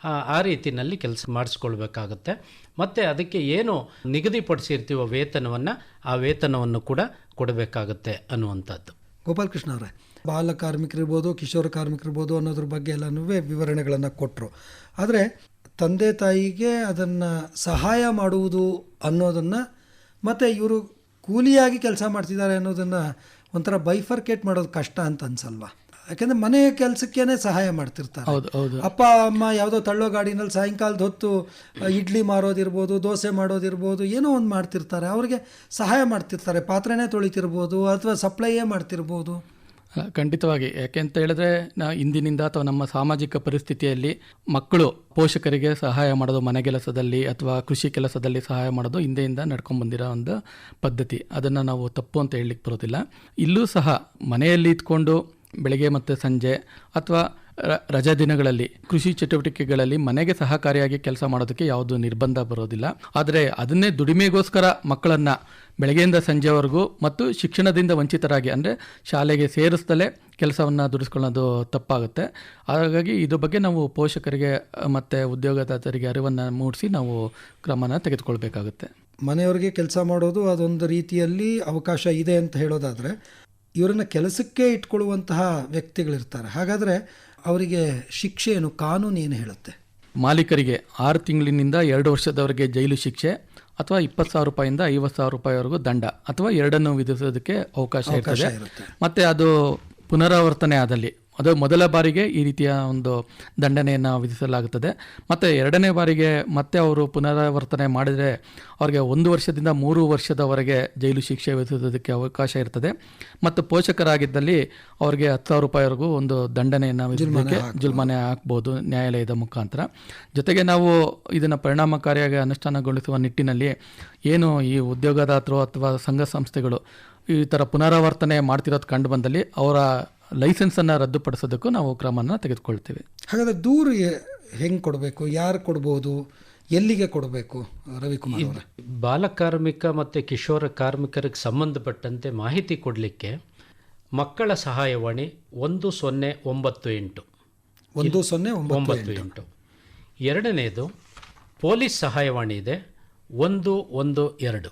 ಆ- ರೀತಿಯಲ್ಲಿ ಕೆಲಸ ಮಾಡಿಸ್ಕೊಳ್ಬೇಕಾಗತ್ತೆ. ಮತ್ತು ಅದಕ್ಕೆ ಏನು ನಿಗದಿಪಡಿಸಿರ್ತೀವೋ ವೇತನವನ್ನು ಆ ವೇತನವನ್ನು ಕೂಡ ಕೊಡಬೇಕಾಗತ್ತೆ ಅನ್ನುವಂಥದ್ದು. ಗೋಪಾಲಕೃಷ್ಣ ಅವರೇ, ಬಾಲ ಕಾರ್ಮಿಕರಿರ್ಬೋದು, ಕಿಶೋರ ಕಾರ್ಮಿಕರಿರ್ಬೋದು ಅನ್ನೋದ್ರ ಬಗ್ಗೆ ಎಲ್ಲನೂ ವಿವರಣೆಗಳನ್ನು ಕೊಟ್ಟರು ಆದರೆ ತಂದೆ ತಾಯಿಗೆ ಅದನ್ನು ಸಹಾಯ ಮಾಡುವುದು ಅನ್ನೋದನ್ನು ಮತ್ತು ಇವರು ಕೂಲಿಯಾಗಿ ಕೆಲಸ ಮಾಡ್ತಿದ್ದಾರೆ ಅನ್ನೋದನ್ನು ಒಂಥರ ಬೈಫರ್ಕೇಟ್ ಮಾಡೋದು ಕಷ್ಟ ಅಂತ ಅನ್ಸಲ್ವಾ? ಯಾಕೆಂದರೆ ಮನೆ ಕೆಲಸಕ್ಕೇನೆ ಸಹಾಯ ಮಾಡ್ತಿರ್ತಾರೆ. ಹೌದು ಹೌದು. ಅಪ್ಪ ಅಮ್ಮ ಯಾವುದೋ ತಳ್ಳೋ ಗಾಡಿನಲ್ಲಿ ಸಾಯಂಕಾಲದ ಹೊತ್ತು ಇಡ್ಲಿ ಮಾರೋದಿರ್ಬೋದು ದೋಸೆ ಮಾಡೋದಿರ್ಬೋದು ಏನೋ ಒಂದು ಮಾಡ್ತಿರ್ತಾರೆ. ಅವ್ರಿಗೆ ಸಹಾಯ ಮಾಡ್ತಿರ್ತಾರೆ. ಪಾತ್ರೆನೇ ತೊಳಿತಿರ್ಬೋದು ಅಥವಾ ಸಪ್ಲೈಯೇ ಮಾಡ್ತಿರ್ಬೋದು. ಖಂಡಿತವಾಗಿ. ಯಾಕೆ ಅಂತ ಹೇಳಿದ್ರೆ ಇಂದಿನಿಂದ ಅಥವಾ ನಮ್ಮ ಸಾಮಾಜಿಕ ಪರಿಸ್ಥಿತಿಯಲ್ಲಿ ಮಕ್ಕಳು ಪೋಷಕರಿಗೆ ಸಹಾಯ ಮಾಡೋದು ಮನೆ ಕೆಲಸದಲ್ಲಿ ಅಥವಾ ಕೃಷಿ ಕೆಲಸದಲ್ಲಿ ಸಹಾಯ ಮಾಡೋದು ಹಿಂದೆಯಿಂದ ನಡ್ಕೊಂಡು ಬಂದಿರೋ ಒಂದು ಪದ್ಧತಿ. ಅದನ್ನು ನಾವು ತಪ್ಪು ಅಂತ ಹೇಳಲಿಕ್ಕೆ ಬರೋದಿಲ್ಲ. ಇಲ್ಲೂ ಸಹ ಮನೆಯಲ್ಲಿ ಇದ್ಕೊಂಡು ಬೆಳಗ್ಗೆ ಮತ್ತು ಸಂಜೆ ಅಥವಾ ರಜಾ ದಿನಗಳಲ್ಲಿ, ಕೃಷಿ ಚಟುವಟಿಕೆಗಳಲ್ಲಿ ಮನೆಗೆ ಸಹಕಾರಿಯಾಗಿ ಕೆಲಸ ಮಾಡೋದಕ್ಕೆ ಯಾವುದು ನಿರ್ಬಂಧ ಬರೋದಿಲ್ಲ. ಆದರೆ ಅದನ್ನೇ ದುಡಿಮೆಗೋಸ್ಕರ ಮಕ್ಕಳನ್ನು ಬೆಳಗ್ಗೆಯಿಂದ ಸಂಜೆವರೆಗೂ ಮತ್ತು ಶಿಕ್ಷಣದಿಂದ ವಂಚಿತರಾಗಿ, ಅಂದರೆ ಶಾಲೆಗೆ ಸೇರಿಸ್ದಲೇ ಕೆಲಸವನ್ನು ದುಡಿಸ್ಕೊಳ್ಳೋದು ತಪ್ಪಾಗುತ್ತೆ. ಹಾಗಾಗಿ ಇದ್ರ ಬಗ್ಗೆ ನಾವು ಪೋಷಕರಿಗೆ, ಮತ್ತು ಉದ್ಯೋಗದಾತರಿಗೆ ಅರಿವನ್ನು ಮೂಡಿಸಿ ನಾವು ಕ್ರಮನ ತೆಗೆದುಕೊಳ್ಬೇಕಾಗುತ್ತೆ. ಮನೆಯವರಿಗೆ ಕೆಲಸ ಮಾಡೋದು ಅದೊಂದು ರೀತಿಯಲ್ಲಿ ಅವಕಾಶ ಇದೆ ಅಂತ ಹೇಳೋದಾದರೆ, ಇವರನ್ನು ಕೆಲಸಕ್ಕೆ ಇಟ್ಕೊಳ್ಳುವಂತಹ ವ್ಯಕ್ತಿಗಳಿರ್ತಾರೆ. ಹಾಗಾದರೆ ಅವರಿಗೆ ಶಿಕ್ಷೆ ಏನು ಕಾನೂನು ಏನು ಹೇಳುತ್ತೆ ಮಾಲೀಕರಿಗೆ ಆರು ತಿಂಗಳಿನಿಂದ ಎರಡು ವರ್ಷದವರೆಗೆ ಜೈಲು ಶಿಕ್ಷೆ ಅಥವಾ ಇಪ್ಪತ್ತು ಸಾವಿರ ರೂಪಾಯಿಂದ ಐವತ್ತು ಸಾವಿರ ರೂಪಾಯಿವರೆಗೂ ದಂಡ ಅಥವಾ ಎರಡನ್ನು ವಿಧಿಸೋದಕ್ಕೆ ಅವಕಾಶ ಇರ್ತದೆ ಇರುತ್ತೆ. ಮತ್ತೆ ಅದು ಪುನರಾವರ್ತನೆ ಆದಲ್ಲಿ ಅದು ಮೊದಲ ಬಾರಿಗೆ ಈ ರೀತಿಯ ಒಂದು ದಂಡನೆಯನ್ನು ವಿಧಿಸಲಾಗುತ್ತದೆ. ಮತ್ತು ಎರಡನೇ ಬಾರಿಗೆ ಮತ್ತೆ ಅವರು ಪುನರಾವರ್ತನೆ ಮಾಡಿದರೆ ಅವರಿಗೆ ಒಂದು ವರ್ಷದಿಂದ ಮೂರು ವರ್ಷದವರೆಗೆ ಜೈಲು ಶಿಕ್ಷೆ ವಿಧಿಸೋದಕ್ಕೆ ಅವಕಾಶ ಇರ್ತದೆ. ಮತ್ತು ಪೋಷಕರಾಗಿದ್ದಲ್ಲಿ ಅವರಿಗೆ ಹತ್ತು ಸಾವಿರ ರೂಪಾಯಿವರೆಗೂ ಒಂದು ದಂಡನೆಯನ್ನು ವಿಧಿಸೋದಕ್ಕೆ ಜುಲ್ಮಾನೆ ಹಾಕ್ಬೋದು ನ್ಯಾಯಾಲಯದ ಮುಖಾಂತರ. ಜೊತೆಗೆ ನಾವು ಇದನ್ನು ಪರಿಣಾಮಕಾರಿಯಾಗಿ ಅನುಷ್ಠಾನಗೊಳಿಸುವ ನಿಟ್ಟಿನಲ್ಲಿ ಏನು ಈ ಉದ್ಯೋಗದಾತರು ಅಥವಾ ಸಂಘ ಸಂಸ್ಥೆಗಳು ಈ ಥರ ಪುನರಾವರ್ತನೆ ಮಾಡ್ತಿರೋದು ಕಂಡು ಬಂದಲ್ಲಿ ಅವರ ಲೈಸೆನ್ಸನ್ನು ರದ್ದುಪಡಿಸೋದಕ್ಕೂ ನಾವು ಕ್ರಮವನ್ನು ತೆಗೆದುಕೊಳ್ತೇವೆ. ಹಾಗಾದರೆ ದೂರು ಹೆಂಗೆ ಕೊಡಬೇಕು? ಯಾರು ಕೊಡ್ಬೋದು? ಎಲ್ಲಿಗೆ ಕೊಡಬೇಕು? ರವಿಕುಮಾರ್ ಬಾಲ ಬಾಲಕಾರ್ಮಿಕ ಮತ್ತು ಕಿಶೋರ ಕಾರ್ಮಿಕರಿಗೆ ಸಂಬಂಧಪಟ್ಟಂತೆ ಮಾಹಿತಿ ಕೊಡಲಿಕ್ಕೆ ಮಕ್ಕಳ ಸಹಾಯವಾಣಿ ಒಂದು ಸೊನ್ನೆ ಒಂಬತ್ತು ಎಂಟು. ಒಂದು ಸೊನ್ನೆ ಒಂಬತ್ತು ಒಂಬತ್ತು ಎಂಟು. ಎರಡನೇದು ಪೊಲೀಸ್ ಸಹಾಯವಾಣಿ ಇದೆ ಒಂದು ಒಂದು ಎರಡು.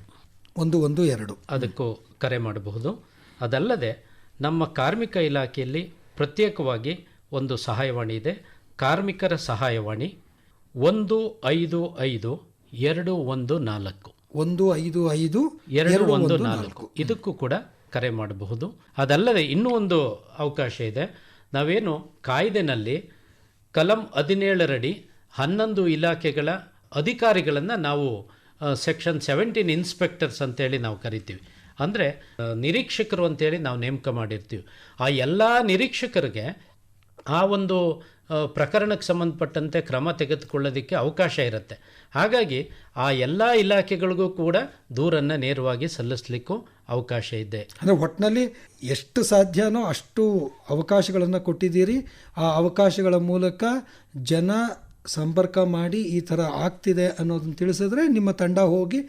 ಒಂದು ಒಂದು ಎರಡು. ಅದಕ್ಕೂ ಕರೆ ಮಾಡಬಹುದು. ಅದಲ್ಲದೆ ನಮ್ಮ ಕಾರ್ಮಿಕ ಇಲಾಖೆಯಲ್ಲಿ ಪ್ರತ್ಯೇಕವಾಗಿ ಒಂದು ಸಹಾಯವಾಣಿ ಇದೆ. ಕಾರ್ಮಿಕರ ಸಹಾಯವಾಣಿ ಒಂದು ಐದು ಐದು ಎರಡು ಒಂದು ನಾಲ್ಕು. ಒಂದು ಐದು ಐದು ಎರಡು ಒಂದು ನಾಲ್ಕು. ಇದಕ್ಕೂ ಕೂಡ ಕರೆ ಮಾಡಬಹುದು. ಅದಲ್ಲದೆ ಇನ್ನೂ ಒಂದು ಅವಕಾಶ ಇದೆ. ನಾವೇನು ಕಾಯ್ದೆನಲ್ಲಿ ಕಲಂ ಹದಿನೇಳರಡಿ ಹನ್ನೊಂದು ಇಲಾಖೆಗಳ ಅಧಿಕಾರಿಗಳನ್ನು ನಾವು ಸೆಕ್ಷನ್ ಸೆವೆಂಟೀನ್ ಇನ್ಸ್ಪೆಕ್ಟರ್ಸ್ ಅಂತೇಳಿ ನಾವು ಕರಿತೀವಿ. ಅಂದರೆ ನಿರೀಕ್ಷಕರು ಅಂತೇಳಿ ನಾವು ನೇಮಕ ಮಾಡಿರ್ತೀವಿ. ಆ ಎಲ್ಲ ನಿರೀಕ್ಷಕರಿಗೆ ಆ ಒಂದು ಪ್ರಕರಣಕ್ಕೆ ಸಂಬಂಧಪಟ್ಟಂತೆ ಕ್ರಮ ತೆಗೆದುಕೊಳ್ಳೋದಕ್ಕೆ ಅವಕಾಶ ಇರುತ್ತೆ. ಹಾಗಾಗಿ ಆ ಎಲ್ಲ ಇಲಾಖೆಗಳಿಗೂ ಕೂಡ ದೂರನ್ನು ನೇರವಾಗಿ ಸಲ್ಲಿಸಲಿಕ್ಕೂ ಅವಕಾಶ ಇದೆ. ಅಂದರೆ ಒಟ್ಟಿನಲ್ಲಿ ಎಷ್ಟು ಸಾಧ್ಯನೋ ಅಷ್ಟು ಅವಕಾಶಗಳನ್ನು ಕೊಟ್ಟಿದ್ದೀರಿ. ಆ ಅವಕಾಶಗಳ ಮೂಲಕ ಜನ ಸಂಪರ್ಕ ಮಾಡಿ ಈ ಥರ ಆಗ್ತಿದೆ ಅನ್ನೋದನ್ನು ತಿಳಿಸಿದ್ರೆ ನಿಮ್ಮ ತಂಡ ಹೋಗಿ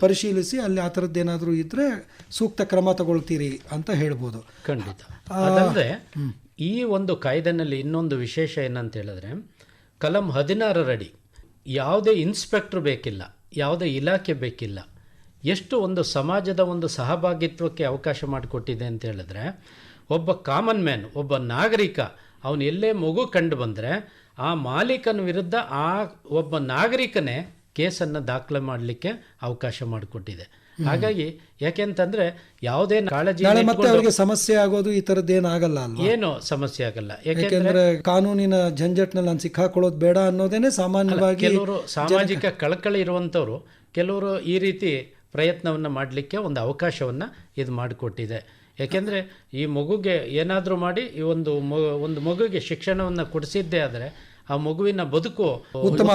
ಪರಿಶೀಲಿಸಿ ಅಲ್ಲಿ ಆ ಥರದ್ದೇನಾದರೂ ಇದ್ದರೆ ಸೂಕ್ತ ಕ್ರಮ ತಗೊಳ್ತೀರಿ ಅಂತ ಹೇಳ್ಬೋದು. ಖಂಡಿತ. ಅದಲ್ಲದೆ ಈ ಒಂದು ಕಾಯ್ದೆನಲ್ಲಿ ಇನ್ನೊಂದು ವಿಶೇಷ ಏನಂತ ಹೇಳಿದ್ರೆ ಕಲಂ ಹದಿನಾರರಡಿ ಯಾವುದೇ ಇನ್ಸ್ಪೆಕ್ಟ್ರ್ ಬೇಕಿಲ್ಲ ಯಾವುದೇ ಇಲಾಖೆ ಬೇಕಿಲ್ಲ ಎಷ್ಟು ಒಂದು ಸಮಾಜದ ಒಂದು ಸಹಭಾಗಿತ್ವಕ್ಕೆ ಅವಕಾಶ ಮಾಡಿಕೊಟ್ಟಿದೆ ಅಂತ ಹೇಳಿದ್ರೆ ಒಬ್ಬ ಕಾಮನ್ ಮ್ಯಾನ್ ಒಬ್ಬ ನಾಗರಿಕ ಅವನು ಎಲ್ಲೇ ಮಗು ಕಂಡು ಬಂದರೆ ಆ ಮಾಲೀಕನ ವಿರುದ್ಧ ಆ ಒಬ್ಬ ನಾಗರಿಕನೇ ಕೇಸನ್ನು ದಾಖಲೆ ಮಾಡಲಿಕ್ಕೆ ಅವಕಾಶ ಮಾಡಿಕೊಟ್ಟಿದೆ. ಹಾಗಾಗಿ ಯಾಕೆಂತಂದ್ರೆ ಯಾವುದೇ ಕಾಳಜಿ ನಾಳೆ ಮತ್ತೆ ಅವರಿಗೆ ಸಮಸ್ಯೆ ಆಗೋದು ಈ ಆಗಲ್ಲ ಏನು ಸಮಸ್ಯೆ ಆಗಲ್ಲ. ಯಾಕೆ ಯಾಕೆಂದ್ರೆ ಕಾನೂನಿನ ಜಂಜಟ್ನಲ್ಲಿ ನಾನು ಸಿಕ್ಕಾಕೊಳ್ಳೋದು ಬೇಡ ಅನ್ನೋದೇನೆ ಸಾಮಾನ್ಯವಾಗಿ ಕೆಲವರು ಸಾಮಾಜಿಕ ಕಳಕಳಿ ಇರುವಂಥವ್ರು ಕೆಲವರು ಈ ರೀತಿ ಪ್ರಯತ್ನವನ್ನು ಮಾಡಲಿಕ್ಕೆ ಒಂದು ಅವಕಾಶವನ್ನು ಇದು ಮಾಡಿಕೊಟ್ಟಿದೆ. ಯಾಕೆಂದರೆ ಈ ಮಗುಗೆ ಏನಾದರೂ ಮಾಡಿ ಈ ಒಂದು ಒಂದು ಮಗುಗೆ ಶಿಕ್ಷಣವನ್ನು ಕೊಡಿಸಿದ್ದೇ ಆದರೆ ಆ ಮಗುವಿನ ಬದುಕು ಉತ್ತಮ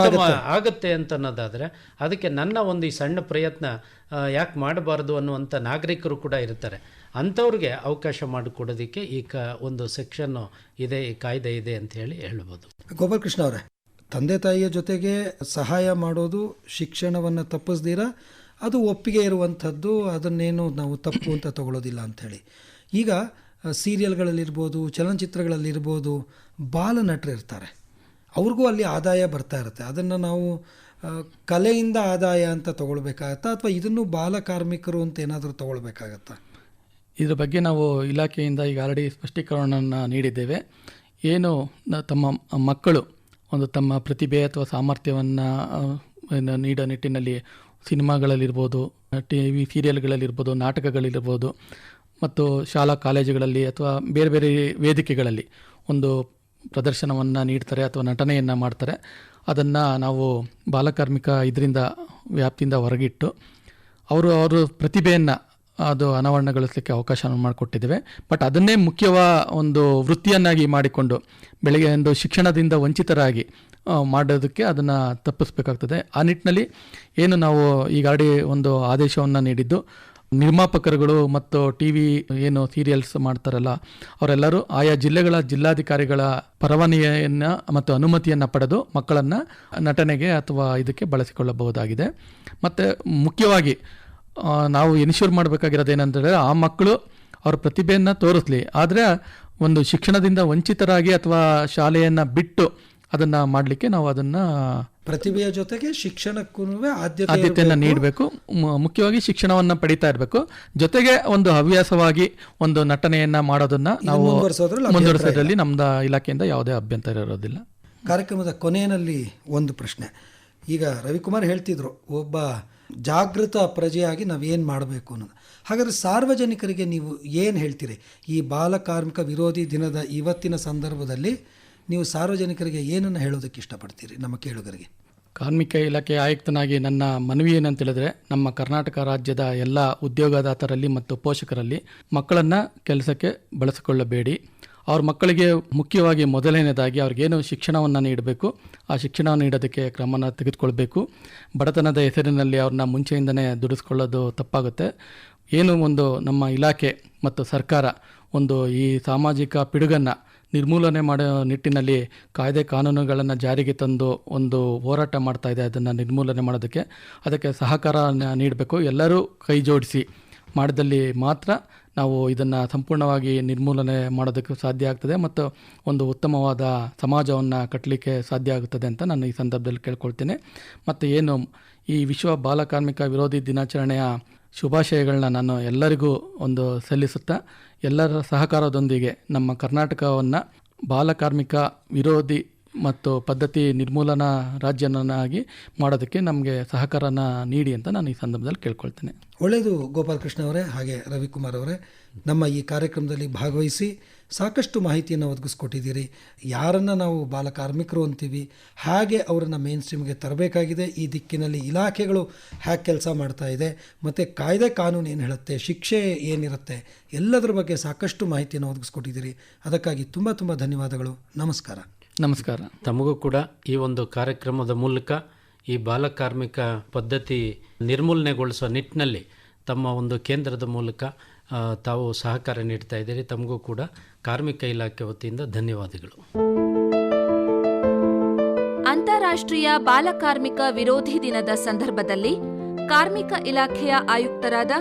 ಆಗುತ್ತೆ. ಅಂತ ಅನ್ನೋದಾದರೆ ಅದಕ್ಕೆ ನನ್ನ ಒಂದು ಈ ಸಣ್ಣ ಪ್ರಯತ್ನ ಯಾಕೆ ಮಾಡಬಾರ್ದು ಅನ್ನುವಂಥ ನಾಗರಿಕರು ಕೂಡ ಇರ್ತಾರೆ. ಅಂಥವ್ರಿಗೆ ಅವಕಾಶ ಮಾಡಿಕೊಡೋದಕ್ಕೆ ಈ ಕ ಒಂದು ಸೆಕ್ಷನ್ನು ಇದೆ ಈ ಕಾಯ್ದೆ ಇದೆ ಅಂತ ಹೇಳಿ ಹೇಳ್ಬೋದು. ಗೋಪಾಲಕೃಷ್ಣ ಅವರೇ ತಂದೆ ತಾಯಿಯ ಜೊತೆಗೆ ಸಹಾಯ ಮಾಡೋದು ಶಿಕ್ಷಣವನ್ನು ತಪ್ಪಿಸ್ದಿರ? ಅದು ಒಪ್ಪಿಗೆ ಇರುವಂಥದ್ದು ಅದನ್ನೇನು ನಾವು ತಪ್ಪು ಅಂತ ತಗೊಳ್ಳೋದಿಲ್ಲ ಅಂಥೇಳಿ ಈಗ ಸೀರಿಯಲ್ಗಳಲ್ಲಿರ್ಬೋದು ಚಲನಚಿತ್ರಗಳಲ್ಲಿರ್ಬೋದು ಬಾಲ ಇರ್ತಾರೆ. ಅವ್ರಿಗೂ ಅಲ್ಲಿ ಆದಾಯ ಬರ್ತಾ ಇರುತ್ತೆ. ಅದನ್ನು ನಾವು ಕಲೆಯಿಂದ ಆದಾಯ ಅಂತ ತಗೊಳ್ಬೇಕಾಗತ್ತಾ ಅಥವಾ ಇದನ್ನು ಬಾಲಕಾರ್ಮಿಕರು ಅಂತ ಏನಾದರೂ ತಗೊಳ್ಬೇಕಾಗತ್ತಾ? ಇದ್ರ ಬಗ್ಗೆ ನಾವು ಇಲಾಖೆಯಿಂದ ಈಗ ಆಲ್ರೆಡಿ ಸ್ಪಷ್ಟೀಕರಣವನ್ನು ನೀಡಿದ್ದೇವೆ. ಏನು ತಮ್ಮ ಮಕ್ಕಳು ಒಂದು ತಮ್ಮ ಪ್ರತಿಭೆ ಅಥವಾ ಸಾಮರ್ಥ್ಯವನ್ನು ನೀಡೋ ನಿಟ್ಟಿನಲ್ಲಿ ಸಿನಿಮಾಗಳಲ್ಲಿರ್ಬೋದು ಟಿ ವಿ ಸೀರಿಯಲ್ಗಳಲ್ಲಿರ್ಬೋದು ನಾಟಕಗಳಿರ್ಬೋದು ಮತ್ತು ಶಾಲಾ ಕಾಲೇಜುಗಳಲ್ಲಿ ಅಥವಾ ಬೇರೆ ಬೇರೆ ವೇದಿಕೆಗಳಲ್ಲಿ ಒಂದು ಪ್ರದರ್ಶನವನ್ನು ನೀಡ್ತಾರೆ ಅಥವಾ ನಟನೆಯನ್ನು ಮಾಡ್ತಾರೆ. ಅದನ್ನು ನಾವು ಬಾಲಕಾರ್ಮಿಕ ಇದರಿಂದ, ವ್ಯಾಪ್ತಿಯಿಂದ ಹೊರಗಿಟ್ಟು ಅವರು ಅವರು ಪ್ರತಿಭೆಯನ್ನು ಅದು ಅನಾವರಣಗೊಳಿಸಲಿಕ್ಕೆ ಅವಕಾಶ ಮಾಡಿಕೊಟ್ಟಿದ್ದೇವೆ. ಬಟ್ ಅದನ್ನೇ ಮುಖ್ಯವ ಒಂದು ವೃತ್ತಿಯನ್ನಾಗಿ ಮಾಡಿಕೊಂಡು, ಬೆಳಗ್ಗೆ ಒಂದು ಶಿಕ್ಷಣದಿಂದ ವಂಚಿತರಾಗಿ ಮಾಡೋದಕ್ಕೆ ಅದನ್ನು ತಪ್ಪಿಸ್ಬೇಕಾಗ್ತದೆ. ಆ ನಿಟ್ಟಿನಲ್ಲಿ ಏನು ನಾವು ಆಲ್ರೆಡಿ ಒಂದು ಆದೇಶವನ್ನು ನೀಡಿದ್ದು ನಿರ್ಮಾಪಕರುಗಳು ಮತ್ತು ಟಿ ವಿ ಏನು ಸೀರಿಯಲ್ಸ್ ಮಾಡ್ತಾರಲ್ಲ, ಅವರೆಲ್ಲರೂ ಆಯಾ ಜಿಲ್ಲೆಗಳ ಜಿಲ್ಲಾಧಿಕಾರಿಗಳ ಪರವಾನಗಿಯನ್ನು ಮತ್ತು ಅನುಮತಿಯನ್ನು ಪಡೆದು ಮಕ್ಕಳನ್ನು ನಟನೆಗೆ ಅಥವಾ ಇದಕ್ಕೆ ಬಳಸಿಕೊಳ್ಳಬಹುದಾಗಿದೆ. ಮತ್ತು ಮುಖ್ಯವಾಗಿ ನಾವು ಎನ್ಶೂರ್ ಮಾಡಬೇಕಾಗಿರೋದು ಏನಂತಂದರೆ ಆ ಮಕ್ಕಳು ಅವ್ರ ಪ್ರತಿಭೆಯನ್ನು ತೋರಿಸ್ಲಿ. ಆದರೆ ಒಂದು ಶಿಕ್ಷಣದಿಂದ ವಂಚಿತರಾಗಿ ಅಥವಾ ಶಾಲೆಯನ್ನು ಬಿಟ್ಟು ಅದನ್ನು ಮಾಡಲಿಕ್ಕೆ ನಾವು ಅದನ್ನು ಪ್ರತಿಭೆಯ ಜೊತೆಗೆ ಶಿಕ್ಷಣಕ್ಕೂ ಆದ್ಯತೆ ಆದ್ಯತೆಯನ್ನು ನೀಡಬೇಕು. ಮುಖ್ಯವಾಗಿ ಶಿಕ್ಷಣವನ್ನು ಪಡಿತಾ ಇರಬೇಕು. ಜೊತೆಗೆ ಒಂದು ಹವ್ಯಾಸವಾಗಿ ಒಂದು ನಟನೆಯನ್ನ ಮಾಡೋದನ್ನ ನಾವು ಮುಂದುವರಿಸೋದ್ರಲ್ಲಿ ನಮ್ದು ಇಲಾಖೆಯಿಂದ ಯಾವುದೇ ಅಭ್ಯಂತರ ಇರೋದಿಲ್ಲ. ಕಾರ್ಯಕ್ರಮದ ಕೊನೆಯಲ್ಲಿ ಒಂದು ಪ್ರಶ್ನೆ. ಈಗ ರವಿಕುಮಾರ್ ಹೇಳ್ತಿದ್ರು ಒಬ್ಬ ಜಾಗೃತ ಪ್ರಜೆಯಾಗಿ ನಾವೇನು ಮಾಡಬೇಕು ಅನ್ನೋದು. ಹಾಗಾದರೆ ಸಾರ್ವಜನಿಕರಿಗೆ ನೀವು ಏನು ಹೇಳ್ತೀರಿ? ಈ ಬಾಲಕಾರ್ಮಿಕ ವಿರೋಧಿ ದಿನದ ಇವತ್ತಿನ ಸಂದರ್ಭದಲ್ಲಿ ನೀವು ಸಾರ್ವಜನಿಕರಿಗೆ ಏನನ್ನು ಹೇಳೋದಕ್ಕೆ ಇಷ್ಟಪಡ್ತೀರಿ ನಮ್ಮ ಕೇಳುಗರಿಗೆ? ಕಾರ್ಮಿಕ ಇಲಾಖೆ ಆಯುಕ್ತನಾಗಿ ನನ್ನ ಮನವಿ ಏನಂತ ಹೇಳಿದ್ರೆ, ನಮ್ಮ ಕರ್ನಾಟಕ ರಾಜ್ಯದ ಎಲ್ಲ ಉದ್ಯೋಗದಾತರಲ್ಲಿ ಮತ್ತು ಪೋಷಕರಲ್ಲಿ ಮಕ್ಕಳನ್ನು ಕೆಲಸಕ್ಕೆ ಬಳಸಿಕೊಳ್ಳಬೇಡಿ. ಅವ್ರ ಮಕ್ಕಳಿಗೆ ಮುಖ್ಯವಾಗಿ ಮೊದಲನೇದಾಗಿ ಅವ್ರಿಗೇನು ಶಿಕ್ಷಣವನ್ನು ನೀಡಬೇಕು, ಆ ಶಿಕ್ಷಣವನ್ನು ನೀಡೋದಕ್ಕೆ ಕ್ರಮನ ತೆಗೆದುಕೊಳ್ಬೇಕು. ಬಡತನದ ಹೆಸರಿನಲ್ಲಿ ಅವ್ರನ್ನ ಮುಂಚೆಯಿಂದನೇ ದುಡಿಸ್ಕೊಳ್ಳೋದು ತಪ್ಪಾಗುತ್ತೆ. ಏನು ಒಂದು ನಮ್ಮ ಇಲಾಖೆ ಮತ್ತು ಸರ್ಕಾರ ಒಂದು ಈ ಸಾಮಾಜಿಕ ಪಿಡುಗನ್ನು ನಿರ್ಮೂಲನೆ ಮಾಡೋ ನಿಟ್ಟಿನಲ್ಲಿ ಕಾಯ್ದೆ ಕಾನೂನುಗಳನ್ನು ಜಾರಿಗೆ ತಂದು ಒಂದು ಹೋರಾಟ ಮಾಡ್ತಾ ಇದೆ ಅದನ್ನು ನಿರ್ಮೂಲನೆ ಮಾಡೋದಕ್ಕೆ. ಅದಕ್ಕೆ ಸಹಕಾರ ನೀಡಬೇಕು. ಎಲ್ಲರೂ ಕೈ ಜೋಡಿಸಿ ಮಾಡಿದಲ್ಲಿ ಮಾತ್ರ ನಾವು ಇದನ್ನು ಸಂಪೂರ್ಣವಾಗಿ ನಿರ್ಮೂಲನೆ ಮಾಡೋದಕ್ಕೆ ಸಾಧ್ಯ ಆಗ್ತದೆ ಮತ್ತು ಒಂದು ಉತ್ತಮವಾದ ಸಮಾಜವನ್ನು ಕಟ್ಟಲಿಕ್ಕೆ ಸಾಧ್ಯ ಆಗುತ್ತದೆ ಅಂತ ನಾನು ಈ ಸಂದರ್ಭದಲ್ಲಿ ಕೇಳ್ಕೊಳ್ತೇನೆ. ಮತ್ತು ಏನು ಈ ವಿಶ್ವ ಬಾಲಕಾರ್ಮಿಕ ವಿರೋಧಿ ದಿನಾಚರಣೆಯ ಶುಭಾಶಯಗಳನ್ನ ನಾನು ಎಲ್ಲರಿಗೂ ಒಂದು ಸಲ್ಲಿಸುತ್ತಾ, ಎಲ್ಲರ ಸಹಕಾರದೊಂದಿಗೆ ನಮ್ಮ ಕರ್ನಾಟಕವನ್ನು ಬಾಲಕಾರ್ಮಿಕ ವಿರೋಧಿ ಮತ್ತು ಪದ್ಧತಿ ನಿರ್ಮೂಲನಾ ರಾಜ್ಯನಾಗಿ ಮಾಡೋದಕ್ಕೆ ನಮಗೆ ಸಹಕಾರನ ನೀಡಿ ಅಂತ ನಾನು ಈ ಸಂದರ್ಭದಲ್ಲಿ ಕೇಳ್ಕೊಳ್ತೇನೆ. ಒಳ್ಳೆಯದು ಗೋಪಾಲಕೃಷ್ಣ ಅವರೇ ಹಾಗೆ ರವಿಕುಮಾರ್ ಅವರೇ. ನಮ್ಮ ಈ ಕಾರ್ಯಕ್ರಮದಲ್ಲಿ ಭಾಗವಹಿಸಿ ಸಾಕಷ್ಟು ಮಾಹಿತಿಯನ್ನು ಒದಗಿಸ್ಕೊಟ್ಟಿದ್ದೀರಿ. ಯಾರನ್ನು ನಾವು ಬಾಲಕಾರ್ಮಿಕರು ಅಂತೀವಿ ಹಾಗೆ ಅವರನ್ನು ಮೇನ್ ಸ್ಟ್ರೀಮ್ಗೆ ತರಬೇಕಾಗಿದೆ. ಈ ದಿಕ್ಕಿನಲ್ಲಿ ಇಲಾಖೆಗಳು ಹೇಗೆ ಕೆಲಸ ಮಾಡ್ತಾ ಇದೆ. ಮತ್ತು ಕಾಯ್ದೆ ಕಾನೂನು ಏನು ಹೇಳುತ್ತೆ ಶಿಕ್ಷೆ ಏನಿರುತ್ತೆ ಎಲ್ಲದರ ಬಗ್ಗೆ ಸಾಕಷ್ಟು ಮಾಹಿತಿಯನ್ನು ಒದಗಿಸ್ಕೊಟ್ಟಿದ್ದೀರಿ. ಅದಕ್ಕಾಗಿ ತುಂಬ ತುಂಬ ಧನ್ಯವಾದಗಳು. ನಮಸ್ಕಾರ. ನಮಸ್ಕಾರ. ತಮಗೂ ಕೂಡ ಈ ಒಂದು ಕಾರ್ಯಕ್ರಮದ ಮೂಲಕ ಈ ಬಾಲಕಾರ್ಮಿಕ ಪದ್ಧತಿ ನಿರ್ಮೂಲನೆಗೊಳಿಸುವ ನಿಟ್ಟಿನಲ್ಲಿ ತಮ್ಮ ಒಂದು ಕೇಂದ್ರದ ಮೂಲಕ ತಾವು ಸಹಕಾರ ನೀಡ್ತಾ ಇದ್ದೀರಿ. ತಮಗೂ ಕೂಡ ಕಾರ್ಮಿಕ ಇಲಾಖೆ ವತಿಯಿಂದ ಧನ್ಯವಾದಗಳು. ಅಂತಾರಾಷ್ಟ್ರೀಯ ಬಾಲಕಾರ್ಮಿಕ ವಿರೋಧಿ ದಿನದ ಸಂದರ್ಭದಲ್ಲಿ ಕಾರ್ಮಿಕ ಇಲಾಖೆಯ ಆಯುಕ್ತರಾದ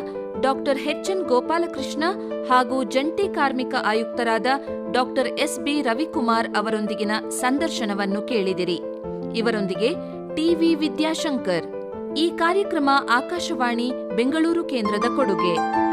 ಡಾಕ್ಟರ್ ಎನ್ ಗೋಪಾಲಕೃಷ್ಣ ಹಾಗೂ ಜಂಟಿ ಕಾರ್ಮಿಕ ಆಯುಕ್ತರಾದ ಡಾಕ್ಟರ್ ಎಸ್ ಬಿ ರವಿಕುಮಾರ್ ಅವರೊಂದಿಗಿನ ಸಂದರ್ಶನವನ್ನು ಕೇಳಿದಿರಿ. ಇವರೊಂದಿಗೆ ಟಿವಿ ವಿದ್ಯಾಶಂಕರ್. ಈ ಕಾರ್ಯಕ್ರಮ ಆಕಾಶವಾಣಿ, ಬೆಂಗಳೂರು ಕೇಂದ್ರದ ಕೊಡುಗೆ.